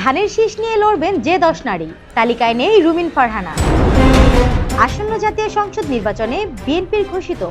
ধানের শীষ নিয়ে লড়বেন যে দশ নারী। তালিকায় নেই রুমিন ফারহানা। আসন্ন জাতীয় সংসদ নির্বাচনে বিএনপির ঘোষিত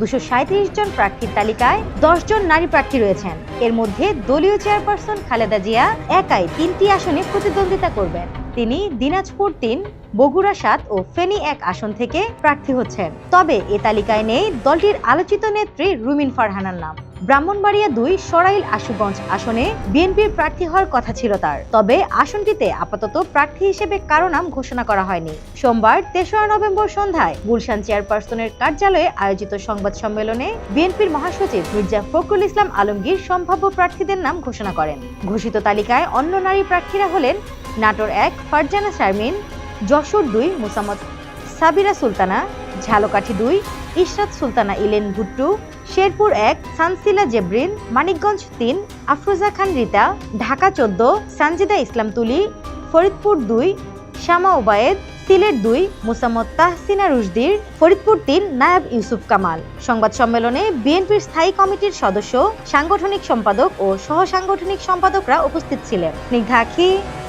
দুশো সাঁত্রিশ জন প্রার্থীর তালিকায় দশ জন নারী প্রার্থী রয়েছেন। এর মধ্যে দলীয় চেয়ারপারসন খালেদা জিয়া একাই তিনটি আসনে প্রতিদ্বন্দ্বিতা করবেন। তিনি দিনাজপুর তিন, বগুড়া সাত ও ফেনী এক আসন থেকে প্রার্থী হচ্ছেন। তবে এ তালিকায় নেই দলটির আলোচিত নেত্রী রুমিন ফারহানার নাম। ব্রাহ্মণবাড়িয়া দুই, সরাইল আশুগঞ্জ আসনে বিএনপির প্রার্থী হওয়ার কথা ছিল তার। তবে আসনটিতে আপাতত প্রার্থী হিসেবে কারও নাম ঘোষণা করা হয়নি। সোমবার তেসরা নভেম্বর সন্ধ্যায় গুলশান চেয়ারপারসনের কার্যালয়ে আয়োজিত সংবাদ সম্মেলনে বিএনপির মহাসচিব মির্জা ফখরুল ইসলাম আলমগীর সম্ভাব্য প্রার্থীদের নাম ঘোষণা করেন। ঘোষিত তালিকায় অন্য নারী প্রার্থীরা হলেন নাটোর এক, ফারজানা শারমিন, যশোর দুই, মুসাম্মদ সাবিরা সুলতানা, ঝালকাঠি দুই, ইশরাত সুলতানা ইলেন ভুট্টু, শেরপুর এক, সানসিলা জেব্রিন, মানিকগঞ্জ তিন, আফরোজা খান রিতা, ঢাকা চোদ্দ, সানজিদা ইসলাম তুলি, ফরিদপুর দুই, শামা ওবায়েদ, সিলেট দুই, মুসাম্মদ তাহসিনা রুশদির, ফরিদপুর তিন, নায়াব ইউসুফ কামাল। সংবাদ সম্মেলনে বিএনপির স্থায়ী কমিটির সদস্য, সাংগঠনিক সম্পাদক ও সহ সাংগঠনিক সম্পাদকরা উপস্থিত ছিলেন। স্নিগ্ধা